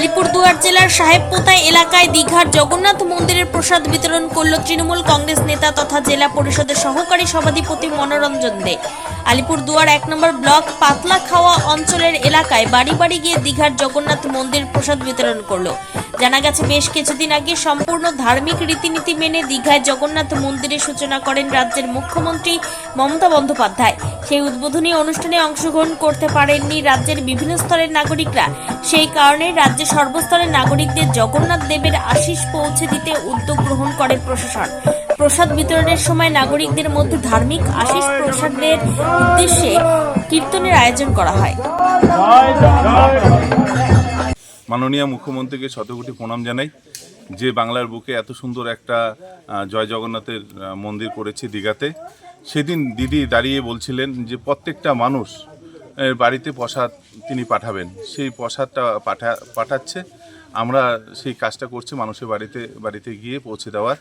আলিপুরদুয়ার জেলার সাহেবপোতায় এলাকায় দীঘার জগন্নাথ মন্দিরের প্রসাদ বিতরণ করল তৃণমূল কংগ্রেস নেতা তথা জেলা পরিষদের সহকারী সভাধিপতি মনোরঞ্জন দে। আলিপুরদুয়ার এক নম্বর ব্লক পাতলা খাওয়া অঞ্চলের এলাকায় বাড়ি বাড়ি গিয়ে দীঘার জগন্নাথ মন্দির প্রসাদ বিতরণ করল। জানা গেছে, বেশ কিছুদিন আগে সম্পূর্ণ ধার্মিক রীতিনীতি মেনে দীঘায় জগন্নাথ মন্দিরের সূচনা করেন রাজ্যের মুখ্যমন্ত্রী মমতা বন্দ্যোপাধ্যায়। সেই উদ্বোধনী অনুষ্ঠানে অংশগ্রহণ করতে পারেননি রাজ্যের বিভিন্ন স্তরের নাগরিকরা। সেই কারণে রাজ্যের সর্বস্তরের নাগরিকদের জগন্নাথ দেবের আশিস পৌঁছে দিতে উদ্যোগ গ্রহণ করে প্রশাসন। প্রসাদ বিতরণের সময় নাগরিকদের মধ্যে ধার্মিক আশিস প্রসাদের উদ্দেশ্যে কীর্তনের আয়োজন করা হয়। মাননীয় মুখ্যমন্ত্রীকে শতকোটি প্রণাম জানাই। যে বাংলার বুকে এত সুন্দর একটা জয় জগন্নাথের মন্দির করেছে দীঘাতে, সেদিন দিদি দাঁড়িয়ে বলছিলেন যে প্রত্যেকটা মানুষ বাড়িতে প্রসাদ তিনি পাঠাবেন। সেই প্রসাদটা পাঠা, পাঠাচ্ছে। আমরা সেই কাজটা করছি মানুষের বাড়িতে বাড়িতে গিয়ে পৌঁছে দেওয়ার।